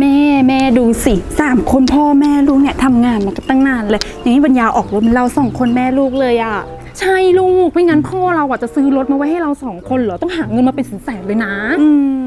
แม่แม่ดูสิสามคนพ่อแม่ลูกเนี่ยทำงานมาตั้งนานเลย อย่างนี้ปัญญาออกรถเป็นเราสองคนแม่ลูกเลยอะใช่ลูกไม่งั้นพ่อเราอะจะซื้อรถมาไว้ให้เราสองคนเหรอต้องหาเงินมาเป็นแสนเลยนะ อืม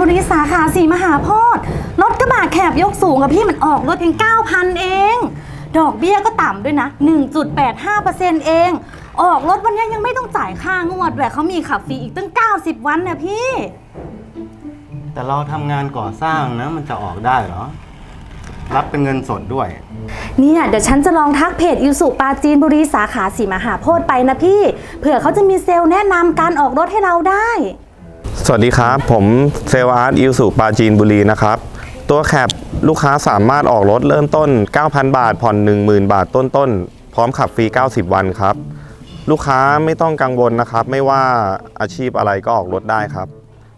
บุรีสาขาสีมหาโพธิ์รถกระบะแคบยกสูงกับพี่มันออกรถเพียง 9,000 เอง ดอกเบี้ยก็ต่ำด้วยนะ 1.85%เอง ออกรถวันนี้ยังไม่ต้องจ่ายค่างวดแบบเขามีขับฟรีอีกตั้ง 90 วันเนี่ยพี่ แต่เราทำงานก่อสร้างนะ มันจะออกได้เหรอ รับเป็นเงินสดด้วย เนี่ยเดี๋ยวฉันจะลองทักเพจอิสุปาจีนบุรีสาขาสีมหาโพธิ์ไปนะพี่ เผื่อเขาจะมีเซลล์แนะนำการออกรถให้เราได้ สวัสดีครับ ผมเซลอาร์ตอิวสุปาจีนบุรีนะครับ ตัวแคปลูกค้าสามารถออกรถเริ่มต้น 9,000 บาท ผ่อน 10,000 บาทต้นๆ พร้อมขับฟรี 90 วันครับ ลูกค้าไม่ต้องกังวลนะครับ ไม่ว่าอาชีพอะไรก็ออกรถได้ครับ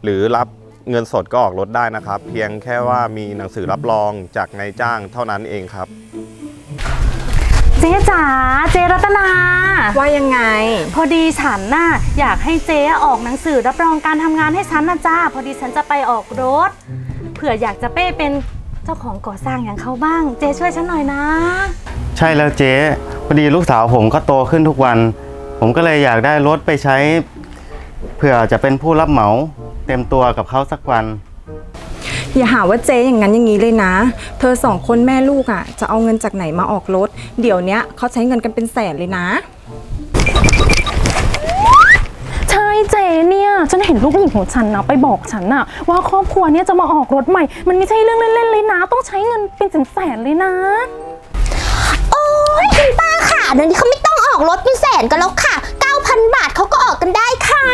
หรือรับเงินสดก็ออกรถได้นะครับ เพียงแค่ว่ามีหนังสือรับรองจากนายจ้างเท่านั้นเองครับ เจ๊จ๋าเจรัตนา ว่ายังไง พอดีฉันน่ะอยากให้เจ๊ออกหนังสือรับรองการทำงานให้ฉันนะจ้า พอดีฉันจะไปออกรถ เผื่ออยากจะเป้เป็นเจ้าของก่อสร้างอย่างเขาบ้าง เจ๊ช่วยฉันหน่อยนะ ใช่แล้วเจ๊พอดีลูกสาวผมก็โตขึ้นทุกวัน ผมก็เลยอยากได้รถไปใช้ เผื่อจะเป็นผู้รับเหมาเต็มตัวกับเขาสักวัน อย่าหาว่าเจ๊อย่างนั้นอย่างนี้เลยนะ เธอสองคนแม่ลูกอะ จะเอาเงินจากไหนมาออกรถ เดี๋ยวเนี้ยเขาใช้เงินกันเป็นแสนเลยนะ ห็นลูกผู้หญิงของฉันนะไปบอกฉันน่ะว่าครอบครัวเนี่ยจะมาออกรถใหม่ มันไม่ใช่เรื่องเล่นๆเลยนะ ต้องใช้เงินเป็นแสนๆเลยนะ โอ้ยคุณป้าค่ะเดี๋ยวนี้เขาไม่ต้องออกรถเป็นแสนกันแล้วค่ะ 9,000 บาทเขาก็ออกกันได้ค่ะ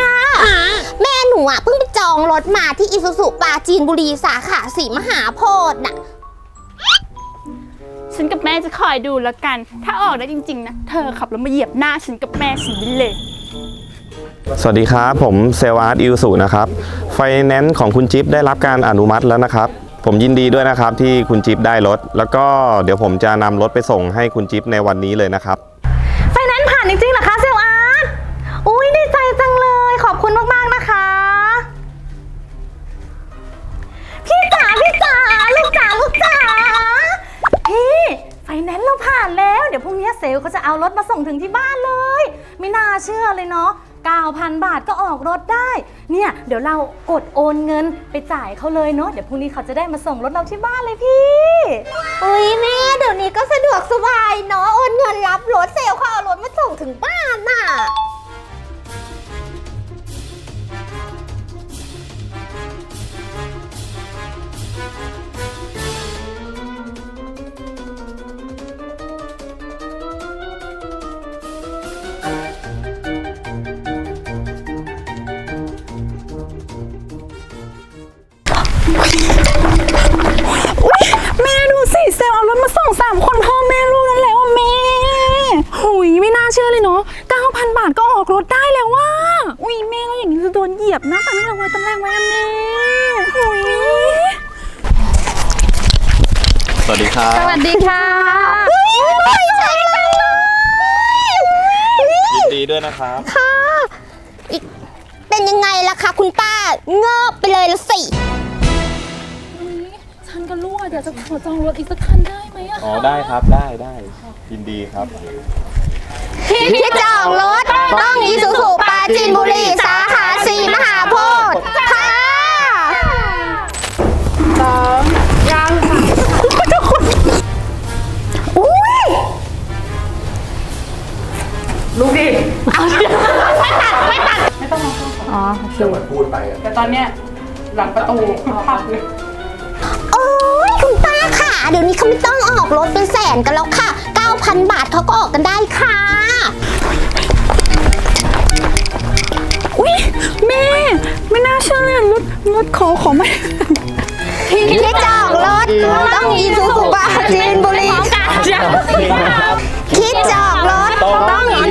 แม่หนูอะเพิ่งไปจองรถมาที่อิสุสุปราจีนบุรีสาขาสีมหาโพธิ์น่ะ ฉันกับแม่จะคอยดูแล้วกัน ถ้าออกได้จริง ๆ นะ เธอขับรถมาเหยียบหน้าฉันกับแม่ฉันได้เลย สวัสดีครับ ผมเซลอาร์ตอิวสุนะครับไฟแนนซ์ของคุณจิ๊บได้รับการอนุมัติแล้วนะครับ ผมยินดีด้วยนะครับที่คุณจิ๊บได้รถ แล้วก็เดี๋ยวผมจะนำรถไปส่งให้คุณจิ๊บในวันนี้เลยนะครับ ไฟแนนซ์ผ่านจริงๆเหรอคะเซลลอาร์ตอุ้ยดีใจจังเลย ขอบคุณมากๆนะคะ พี่จ๋าพี่จ๋าลูกจ๋าลูกจ๋าพี่ไฟแนนซ์เราผ่านแล้ว เดี๋ยวพรุ่งนี้เซลล์เขาจะเอารถมาส่งถึงที่บ้านเลย ไม่น่าเชื่อเลยเนาะ 9,000 บาทก็ออกรถได้ เนี่ยเดี๋ยวเรากดโอนเงินไปจ่ายเขาเลยเนาะเดี๋ยวพรุ่งนี้เขาจะได้มาส่งรถเราที่บ้านเลยพี่ อุ้ยแม่เดี๋ยวนี้ก็สะดวกสบายเนาะโอนเงินรับรถเซลล์เขาเอารถมาส่งาเชื่อเลยเนาะ9,000 บาทก็ออกรถได้แล้วว่า อุ้ยแม่ก็อย่างนี้จะโดนเหยียบนะตอนนี้เราไว้ตอนแรกไว้อะแม่หุยสวัสดีครับ สวัสดีค่ะยินดีด้วยนะครับเป็นยังไงล่ะคะคุณป้า เงอบไปเลยละสิฉันกับลูกอะเดี๋ยวจะขอจองรถอีกสักคันได้ไหมอะอ๋อได้ครับได้ได้ยินดีครับ ที่จองรถต้องอิสุสุปราจีนบุรีสาขาสีมหาโพธิ์ค่ะแต่ตอนเนี้ยหลังประตูพับเลยโอ้ยคุณป้าค่ะ เดี๋ยวนี้เขาไม่ต้องออกรถเป็นแสนกันแล้วค่ะ 9,000บาทเขาก็ออกกันได้ค่ะ อุ้ยแม่ ไม่น่าเชื่อเลยรถรถขอขอไม่ที่จองรถต้องอิสุสุปราจีนบุรี คิดจองรถต้องอิ